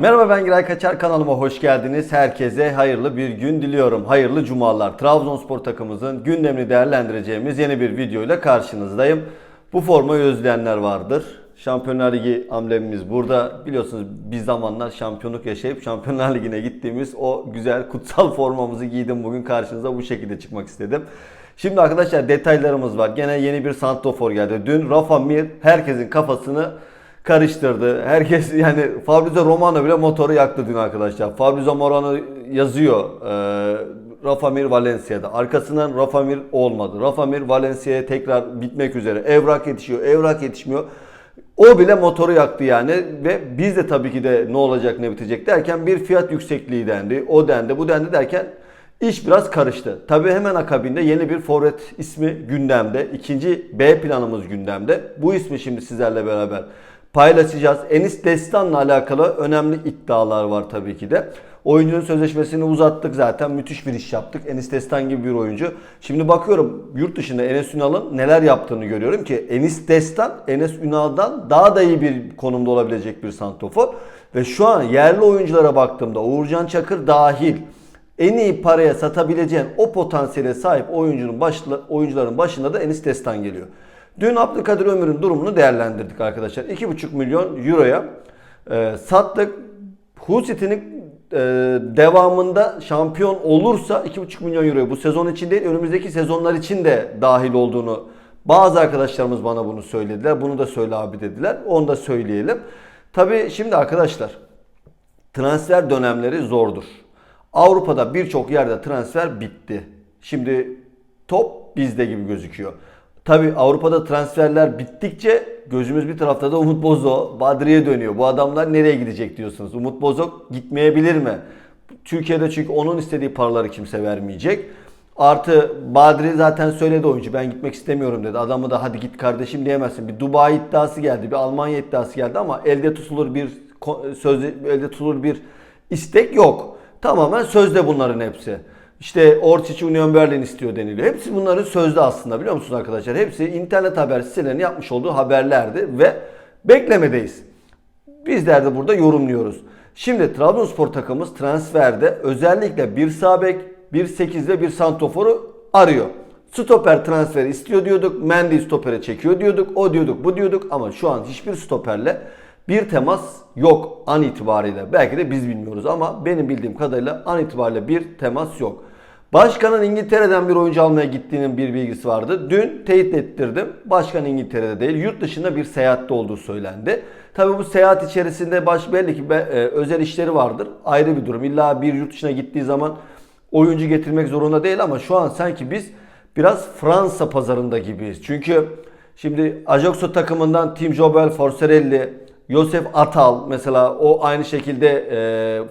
Merhaba ben Giray Kaçar kanalıma hoş geldiniz. Herkese hayırlı bir gün diliyorum. Hayırlı cumalar. Trabzonspor takımımızın gündemini değerlendireceğimiz yeni bir videoyla karşınızdayım. Bu formayı özleyenler vardır. Şampiyonlar Ligi amblemimiz burada. Biliyorsunuz bir zamanlar şampiyonluk yaşayıp Şampiyonlar Ligi'ne gittiğimiz o güzel kutsal formamızı giydim. Bugün karşınıza bu şekilde çıkmak istedim. Şimdi arkadaşlar detaylarımız var. Gene yeni bir santrofor geldi. Dün Rafa Mir herkesin kafasını karıştırdı. Herkes yani Fabrizio Romano bile motoru yaktı dün arkadaşlar. Fabrizio Romano yazıyor e, Rafa Mir Valencia'da. Arkasından Rafa Mir olmadı. Rafa Mir Valencia'ya tekrar bitmek üzere. Evrak yetişiyor, evrak yetişmiyor. O bile motoru yaktı yani ve biz de tabii ki de ne olacak ne bitecek derken bir fiyat yüksekliği dendi. O dendi, bu dendi derken iş biraz karıştı. Tabii hemen akabinde yeni bir forvet ismi gündemde. İkinci B planımız gündemde. Bu ismi şimdi sizlerle beraber paylaşacağız. Enis Destan'la alakalı önemli iddialar var tabii ki de. Oyuncunun sözleşmesini uzattık zaten. Müthiş bir iş yaptık. Enis Destan gibi bir oyuncu. Şimdi bakıyorum yurt dışında Enes Ünal'ın neler yaptığını görüyorum ki Enis Destan Enes Ünal'dan daha da iyi bir konumda olabilecek bir santrofor. Ve şu an yerli oyunculara baktığımda Uğurcan Çakır dahil en iyi paraya satabileceğin o potansiyele sahip oyuncunun başla, oyuncuların başında da Enis Destan geliyor. Dün Abdülkadir Ömür'ün durumunu değerlendirdik arkadaşlar. 2,5 milyon euroya e, sattık. Hull City'nin e, devamında şampiyon olursa 2,5 milyon euroya bu sezon için değil önümüzdeki sezonlar için de dahil olduğunu bazı arkadaşlarımız bana bunu söylediler. Bunu da söyle abi dediler. Onu da söyleyelim. Tabii şimdi arkadaşlar transfer dönemleri zordur. Avrupa'da birçok yerde transfer bitti. Şimdi top bizde gibi gözüküyor. Tabi Avrupa'da transferler bittikçe gözümüz bir tarafta da Umut Bozo, Badri'ye dönüyor. Bu adamlar nereye gidecek diyorsunuz. Umut Bozo gitmeyebilir mi? Türkiye'de çünkü onun istediği paraları kimse vermeyecek. Artı Badri zaten söyledi oyuncu ben gitmek istemiyorum dedi. Adamı da hadi git kardeşim diyemezsin. Bir Dubai iddiası geldi, bir Almanya iddiası geldi ama elde tutulur bir söz elde tutulur bir istek yok. Tamamen sözde bunların hepsi. İşte Ortiç Union Berlin istiyor deniliyor. Hepsi bunların sözde aslında biliyor musunuz arkadaşlar? Hepsi internet haber sitelerinin yapmış olduğu haberlerdi ve beklemedeyiz. Bizler de burada yorumluyoruz. Şimdi Trabzonspor takımımız transferde özellikle bir sağ bek, bir 8 ve bir santoforu arıyor. Stoper transferi istiyor diyorduk. Mendy stopere çekiyor diyorduk. O diyorduk, bu diyorduk ama şu an hiçbir stoperle bir temas yok an itibariyle. Belki de biz bilmiyoruz ama benim bildiğim kadarıyla an itibariyle bir temas yok. Başkanın İngiltere'den bir oyuncu almaya gittiğinin bir bilgisi vardı. Dün teyit ettirdim. Başkan İngiltere'de değil, yurt dışında bir seyahatte olduğu söylendi. Tabii bu seyahat içerisinde baş belli ki e, özel işleri vardır. Ayrı bir durum. İlla bir yurt dışına gittiği zaman oyuncu getirmek zorunda değil ama şu an sanki biz biraz Fransa pazarında gibiyiz. Çünkü şimdi Ajaxo takımından Tim Jobel, Forcerelli, Josef Atal mesela o aynı şekilde e,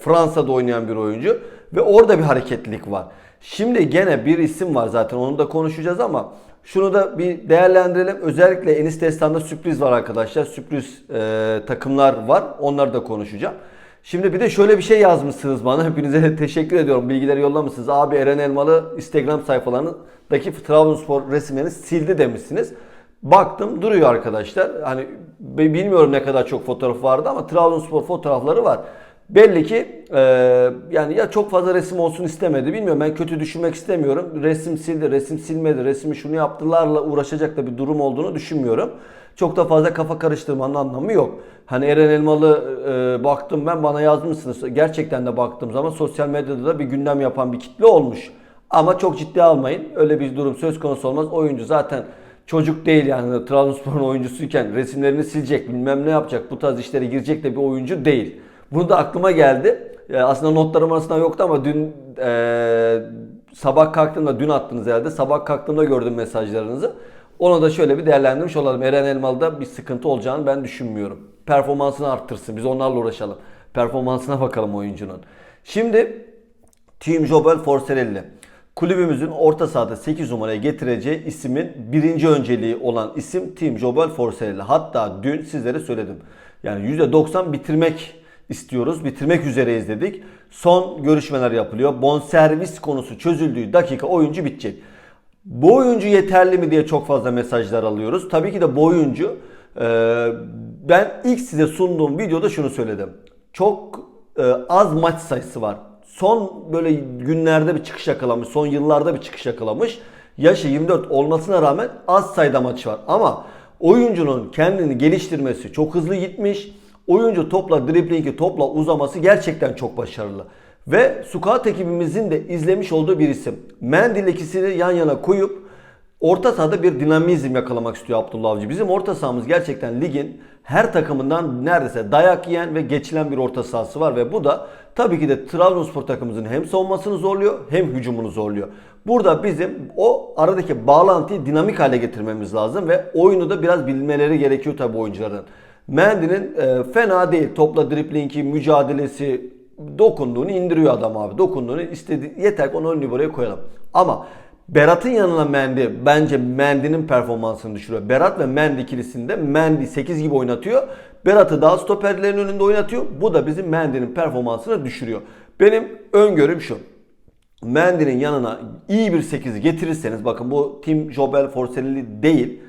Fransa'da oynayan bir oyuncu ve orada bir hareketlilik var. Şimdi gene bir isim var zaten onu da konuşacağız ama şunu da bir değerlendirelim. Özellikle Enis Destan'da sürpriz var arkadaşlar. Sürpriz e, takımlar var. Onları da konuşacağım. Şimdi bir de şöyle bir şey yazmışsınız bana. Hepinize teşekkür ediyorum. Bilgileri yollamışsınız. Abi Eren Elmalı Instagram sayfalarındaki Trabzonspor resimlerini sildi demişsiniz. Baktım duruyor arkadaşlar. Hani bilmiyorum ne kadar çok fotoğraf vardı ama Trabzonspor fotoğrafları var. Belli ki e, yani ya çok fazla resim olsun istemedi. Bilmiyorum ben kötü düşünmek istemiyorum. Resim sildi, resim silmedi, resmi şunu yaptılarla uğraşacak da bir durum olduğunu düşünmüyorum. Çok da fazla kafa karıştırmanın anlamı yok. Hani Eren Elmalı e, baktım ben bana yazmışsınız. Gerçekten de baktığım zaman sosyal medyada da bir gündem yapan bir kitle olmuş. Ama çok ciddi almayın. Öyle bir durum söz konusu olmaz. Oyuncu zaten çocuk değil yani Trabzonspor'un oyuncusuyken resimlerini silecek bilmem ne yapacak bu tarz işlere girecek de bir oyuncu değil. Bunu da aklıma geldi. Aslında notlarım arasında yoktu ama dün e, sabah kalktığımda dün attınız herhalde. Sabah kalktığımda gördüm mesajlarınızı. Onu da şöyle bir değerlendirmiş olalım. Eren Elmalı'da bir sıkıntı olacağını ben düşünmüyorum. Performansını arttırsın. Biz onlarla uğraşalım. Performansına bakalım oyuncunun. Şimdi Team Jobel Forcerelli. Kulübümüzün orta sahada 8 numaraya getireceği isimin birinci önceliği olan isim Team Jobel Forcerelli. Hatta dün sizlere söyledim. Yani %90 bitirmek istiyoruz. Bitirmek üzereyiz dedik. Son görüşmeler yapılıyor. Bonservis konusu çözüldüğü dakika oyuncu bitecek. Bu oyuncu yeterli mi diye çok fazla mesajlar alıyoruz. Tabii ki de bu oyuncu e, ben ilk size sunduğum videoda şunu söyledim. Çok e, az maç sayısı var. Son böyle günlerde bir çıkış yakalamış, son yıllarda bir çıkış yakalamış. Yaşı 24 olmasına rağmen az sayıda maçı var. Ama oyuncunun kendini geliştirmesi çok hızlı gitmiş. Oyuncu topla driblingi, topla uzaması gerçekten çok başarılı. Ve scout ekibimizin de izlemiş olduğu bir isim. Mendil ikisini yan yana koyup Orta sahada bir dinamizm yakalamak istiyor Abdullah Avcı. Bizim orta sahamız gerçekten ligin her takımından neredeyse dayak yiyen ve geçilen bir orta sahası var ve bu da tabii ki de Trabzonspor takımımızın hem savunmasını zorluyor hem hücumunu zorluyor. Burada bizim o aradaki bağlantıyı dinamik hale getirmemiz lazım ve oyunu da biraz bilmeleri gerekiyor tabii oyuncuların. Mendy'nin e, fena değil. Topla driblingi, mücadelesi, dokunduğunu indiriyor adam abi. Dokunduğunu istedi yeter ki onu ön buraya koyalım. Ama Berat'ın yanına Mendy bence Mendy'nin performansını düşürüyor. Berat ve Mendy ikilisinde Mendy 8 gibi oynatıyor. Berat'ı daha stoperlerin önünde oynatıyor. Bu da bizim Mendy'nin performansını düşürüyor. Benim öngörüm şu. Mendy'nin yanına iyi bir 8'i getirirseniz bakın bu Tim Jobel Forcelli değil.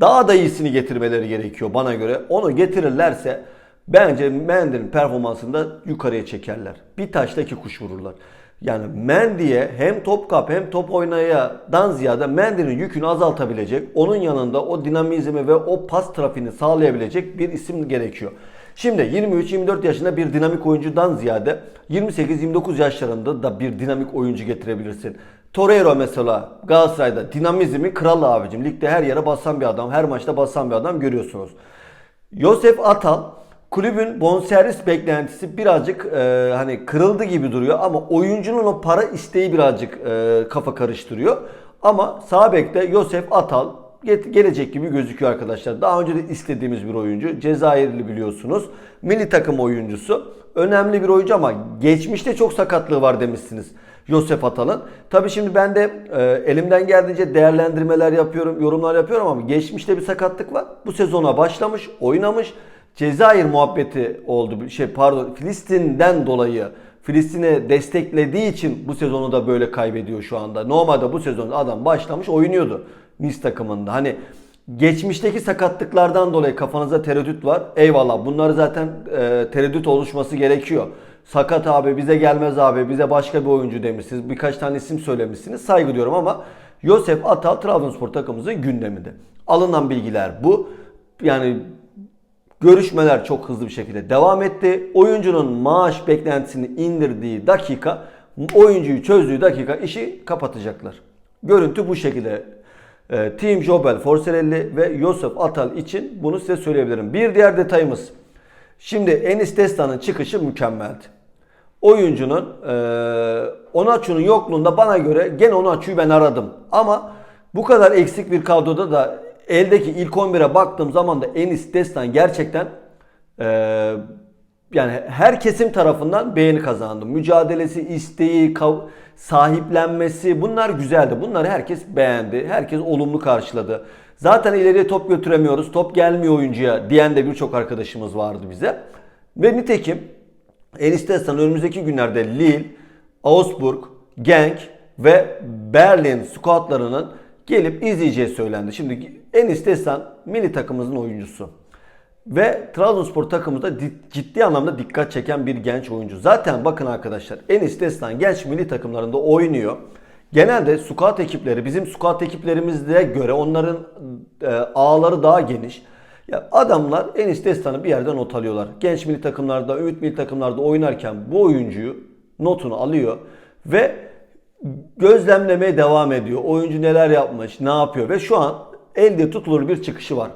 Daha da iyisini getirmeleri gerekiyor bana göre. Onu getirirlerse bence Mendy'nin performansını da yukarıya çekerler. Bir taşla iki kuş vururlar. Yani Mendy'ye hem top kap hem top oynayadan ziyade Mendy'nin yükünü azaltabilecek, onun yanında o dinamizmi ve o pas trafiğini sağlayabilecek bir isim gerekiyor. Şimdi 23-24 yaşında bir dinamik oyuncudan ziyade 28-29 yaşlarında da bir dinamik oyuncu getirebilirsin. Torreira mesela Galatasaray'da dinamizmi kralı abicim. Ligde her yere basan bir adam, her maçta basan bir adam görüyorsunuz. Yosef Atal kulübün bonservis beklentisi birazcık e, hani kırıldı gibi duruyor ama oyuncunun o para isteği birazcık e, kafa karıştırıyor. Ama sağ bekte Yosef Atal gelecek gibi gözüküyor arkadaşlar. Daha önce de istediğimiz bir oyuncu. Cezayirli biliyorsunuz. Milli takım oyuncusu. Önemli bir oyuncu ama geçmişte çok sakatlığı var demişsiniz. Yosef Atal'ın. Tabii şimdi ben de e, elimden geldiğince değerlendirmeler yapıyorum, yorumlar yapıyorum ama geçmişte bir sakatlık var. Bu sezona başlamış, oynamış. Cezayir muhabbeti oldu. Şey pardon Filistin'den dolayı Filistin'e desteklediği için bu sezonu da böyle kaybediyor şu anda. Normalde bu sezon adam başlamış oynuyordu Nice takımında. Hani geçmişteki sakatlıklardan dolayı kafanızda tereddüt var. Eyvallah bunları zaten e, tereddüt oluşması gerekiyor. Sakat abi bize gelmez abi bize başka bir oyuncu demişsiniz. Birkaç tane isim söylemişsiniz. Saygı duyuyorum ama Yosef Atal Trabzonspor takımımızın gündeminde. Alınan bilgiler bu. Yani Görüşmeler çok hızlı bir şekilde devam etti. Oyuncunun maaş beklentisini indirdiği dakika, oyuncuyu çözdüğü dakika işi kapatacaklar. Görüntü bu şekilde. Ee, Team Jobel, Forcerelli ve Yosef Atal için bunu size söyleyebilirim. Bir diğer detayımız. Şimdi Enis Destan'ın çıkışı mükemmeldi. Oyuncunun e, Onaçu'nun yokluğunda bana göre gene Onaçu'yu ben aradım. Ama bu kadar eksik bir kadroda da eldeki ilk 11'e baktığım zaman da Enis Destan gerçekten e, yani her kesim tarafından beğeni kazandı. Mücadelesi, isteği, sahiplenmesi bunlar güzeldi. Bunları herkes beğendi. Herkes olumlu karşıladı. Zaten ileriye top götüremiyoruz. Top gelmiyor oyuncuya diyen de birçok arkadaşımız vardı bize. Ve nitekim Enis Destan önümüzdeki günlerde Lille, Augsburg, Genk ve Berlin squadlarının gelip izleyeceği söylendi. Şimdi Enis Destan milli takımımızın oyuncusu. Ve Trabzonspor takımında di- ciddi anlamda dikkat çeken bir genç oyuncu. Zaten bakın arkadaşlar Enis Destan genç milli takımlarında oynuyor. Genelde squad ekipleri bizim squad ekiplerimize göre onların e, ağları daha geniş. Ya adamlar Enis Destan'ı bir yerden not alıyorlar. Genç milli takımlarda, ümit milli takımlarda oynarken bu oyuncuyu notunu alıyor ve gözlemlemeye devam ediyor. Oyuncu neler yapmış, ne yapıyor ve şu an elde tutulur bir çıkışı var.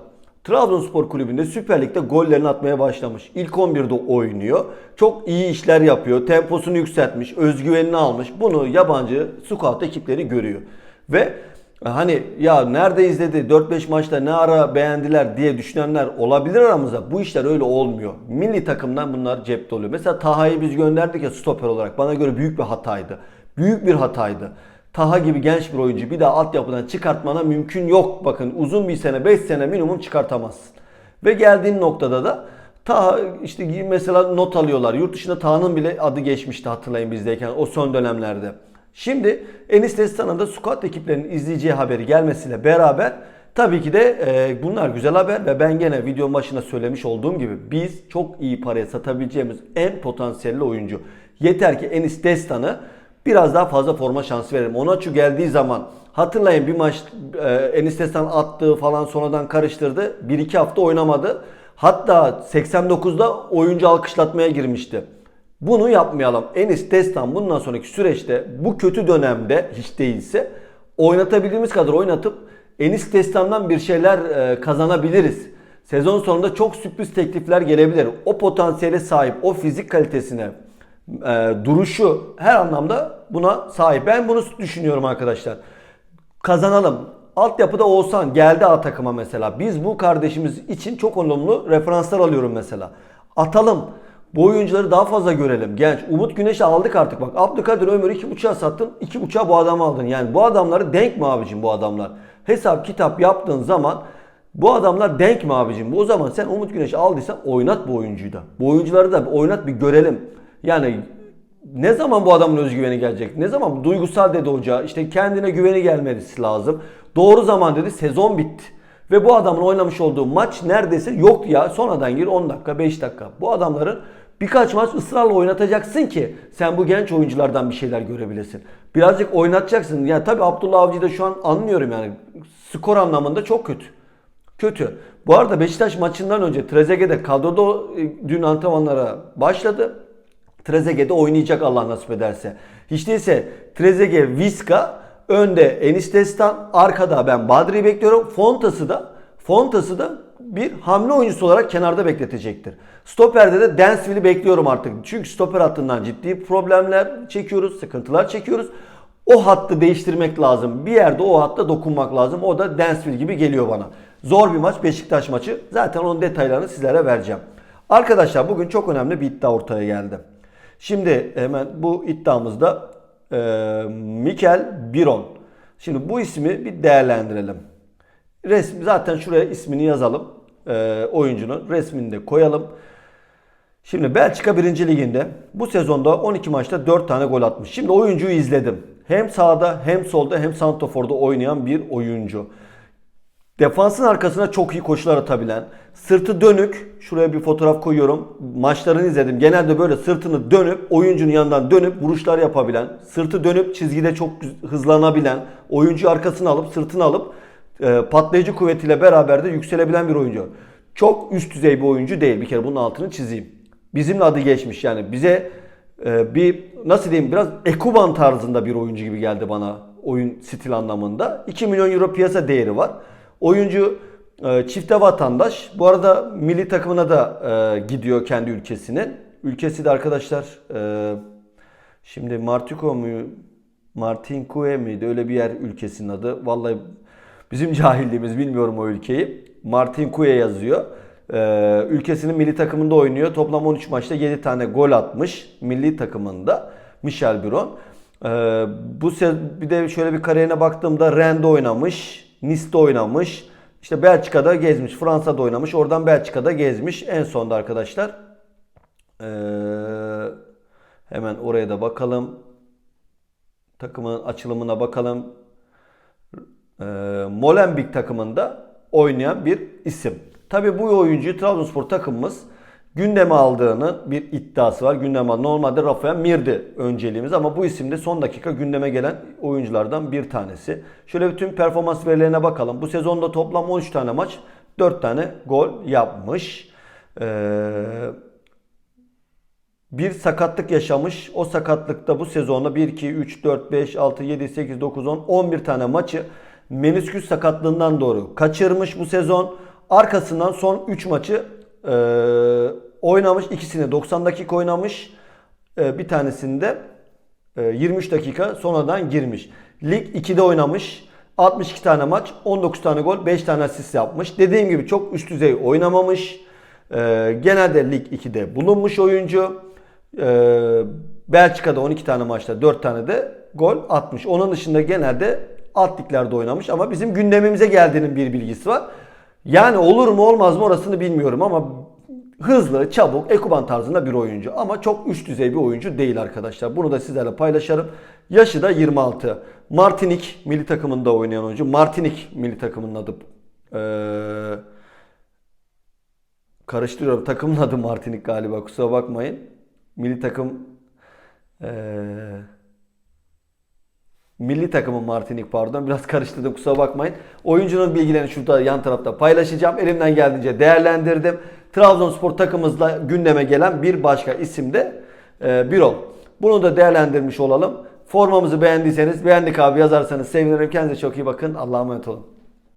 Trabzonspor Kulübü'nde Süper Lig'de gollerini atmaya başlamış. İlk 11'de oynuyor. Çok iyi işler yapıyor. Temposunu yükseltmiş, özgüvenini almış. Bunu yabancı scout ekipleri görüyor. Ve hani ya nerede izledi 4-5 maçta ne ara beğendiler diye düşünenler olabilir aramızda. Bu işler öyle olmuyor. Milli takımdan bunlar cepte oluyor. Mesela Taha'yı biz gönderdik ya stoper olarak. Bana göre büyük bir hataydı. Büyük bir hataydı. Taha gibi genç bir oyuncu bir daha altyapıdan çıkartmana mümkün yok. Bakın uzun bir sene 5 sene minimum çıkartamazsın. Ve geldiğin noktada da Taha işte mesela not alıyorlar. Yurt dışında Taha'nın bile adı geçmişti hatırlayın bizdeyken o son dönemlerde. Şimdi Enis Destan'ın da squad ekiplerinin izleyeceği haberi gelmesiyle beraber Tabii ki de e, bunlar güzel haber ve ben gene video başında söylemiş olduğum gibi biz çok iyi paraya satabileceğimiz en potansiyelli oyuncu. Yeter ki Enis Destan'ı biraz daha fazla forma şansı verelim. Onaçu geldiği zaman hatırlayın bir maç e, Enis Destan attığı falan sonradan karıştırdı. 1-2 hafta oynamadı. Hatta 89'da oyuncu alkışlatmaya girmişti. Bunu yapmayalım. Enis Destan bundan sonraki süreçte bu kötü dönemde hiç değilse oynatabildiğimiz kadar oynatıp Enis Destan'dan bir şeyler e, kazanabiliriz. Sezon sonunda çok sürpriz teklifler gelebilir. O potansiyele sahip, o fizik kalitesine, e, duruşu her anlamda buna sahip. Ben bunu düşünüyorum arkadaşlar. Kazanalım. Altyapıda Oğuzhan geldi A takıma mesela. Biz bu kardeşimiz için çok olumlu referanslar alıyorum mesela. Atalım. Bu oyuncuları daha fazla görelim. Genç. Umut Güneş'i aldık artık bak. Abdülkadir Ömür'ü 2.5'a sattın. 2.5'a bu adamı aldın. Yani bu adamları denk mi abicim bu adamlar? Hesap kitap yaptığın zaman bu adamlar denk mi abicim? O zaman sen Umut Güneş'i aldıysan oynat bu oyuncuyu da. Bu oyuncuları da oynat bir görelim. Yani ne zaman bu adamın özgüveni gelecek? Ne zaman duygusal dedi hoca? İşte kendine güveni gelmesi lazım. Doğru zaman dedi sezon bitti. Ve bu adamın oynamış olduğu maç neredeyse yok ya. Sonradan gir 10 dakika 5 dakika. Bu adamların birkaç maç ısrarla oynatacaksın ki sen bu genç oyunculardan bir şeyler görebilesin. Birazcık oynatacaksın. Yani tabii Abdullah Avcı'yı da şu an anlıyorum yani. Skor anlamında çok kötü. Kötü. Bu arada Beşiktaş maçından önce Trezeguet'de kadroda e, dün antrenmanlara başladı. Trezeguet'de oynayacak Allah nasip ederse. Hiç değilse Trezeguet, Viska önde Enis Destan, arkada ben Badri'yi bekliyorum. Fonta'sı da Fonta'sı da bir hamle oyuncusu olarak kenarda bekletecektir. Stoper'de de Dansville'i bekliyorum artık. Çünkü stoper hattından ciddi problemler çekiyoruz, sıkıntılar çekiyoruz. O hattı değiştirmek lazım. Bir yerde o hatta dokunmak lazım. O da Dansville gibi geliyor bana. Zor bir maç Beşiktaş maçı. Zaten onun detaylarını sizlere vereceğim. Arkadaşlar bugün çok önemli bir iddia ortaya geldi. Şimdi hemen bu iddiamızda e, Mikel Biron. Şimdi bu ismi bir değerlendirelim. Resmi zaten şuraya ismini yazalım. E, oyuncunun resmini de koyalım. Şimdi Belçika 1. Ligi'nde bu sezonda 12 maçta 4 tane gol atmış. Şimdi oyuncuyu izledim. Hem sağda hem solda hem santraforda oynayan bir oyuncu. Defansın arkasına çok iyi koşular atabilen, sırtı dönük, şuraya bir fotoğraf koyuyorum. Maçlarını izledim. Genelde böyle sırtını dönüp, oyuncunun yanından dönüp vuruşlar yapabilen, sırtı dönüp çizgide çok hızlanabilen, oyuncu arkasına alıp sırtını alıp e, patlayıcı kuvvetiyle beraber de yükselebilen bir oyuncu. Çok üst düzey bir oyuncu değil. Bir kere bunun altını çizeyim. Bizimle adı geçmiş yani bize e, bir nasıl diyeyim biraz Ekuban tarzında bir oyuncu gibi geldi bana oyun stil anlamında. 2 milyon euro piyasa değeri var. Oyuncu e, çifte vatandaş. Bu arada milli takımına da e, gidiyor kendi ülkesinin. Ülkesi de arkadaşlar şimdi Martiko mu Martinkue miydi? Öyle bir yer ülkesinin adı. Vallahi bizim cahilliğimiz bilmiyorum o ülkeyi. Martinkue yazıyor. Ee, ülkesinin milli takımında oynuyor. Toplam 13 maçta 7 tane gol atmış milli takımında Michel Biron. Ee, bu se- bir de şöyle bir kariyerine baktığımda Rennes'de oynamış, Nice'de oynamış. İşte Belçika'da gezmiş, Fransa'da oynamış. Oradan Belçika'da gezmiş. En sonda arkadaşlar ee, hemen oraya da bakalım. Takımın açılımına bakalım. Ee, Molenbeek takımında oynayan bir isim. Tabi bu oyuncuyu Trabzonspor takımımız gündeme aldığını bir iddiası var. Gündeme. Normalde Rafael Mir'di önceliğimiz ama bu isim de son dakika gündeme gelen oyunculardan bir tanesi. Şöyle bütün performans verilerine bakalım. Bu sezonda toplam 13 tane maç 4 tane gol yapmış. Ee, bir sakatlık yaşamış. O sakatlıkta bu sezonda 1, 2, 3, 4, 5, 6, 7, 8, 9, 10, 11 tane maçı menisküs sakatlığından doğru kaçırmış bu sezon. Arkasından son 3 maçı e, oynamış. İkisini 90 dakika oynamış. E, bir tanesinde e, 23 dakika sonradan girmiş. Lig 2'de oynamış. 62 tane maç, 19 tane gol, 5 tane asist yapmış. Dediğim gibi çok üst düzey oynamamış. E, genelde Lig 2'de bulunmuş oyuncu. E, Belçika'da 12 tane maçta 4 tane de gol atmış. Onun dışında genelde alt liglerde oynamış ama bizim gündemimize geldiğinin bir bilgisi var. Yani olur mu olmaz mı orasını bilmiyorum ama hızlı, çabuk, Ekuban tarzında bir oyuncu. Ama çok üst düzey bir oyuncu değil arkadaşlar. Bunu da sizlerle paylaşırım. Yaşı da 26. Martinik milli takımında oynayan oyuncu. Martinik milli takımının adı Ee, karıştırıyorum. Takımın adı Martinik galiba. Kusura bakmayın. Milli takım ee, Milli takımın Martinik pardon. Biraz karıştırdım kusura bakmayın. Oyuncunun bilgilerini şurada yan tarafta paylaşacağım. Elimden geldiğince değerlendirdim. Trabzonspor takımımızla gündeme gelen bir başka isim de e, Birol. Bunu da değerlendirmiş olalım. Formamızı beğendiyseniz beğendik abi yazarsanız sevinirim. Kendinize çok iyi bakın. Allah'a emanet olun.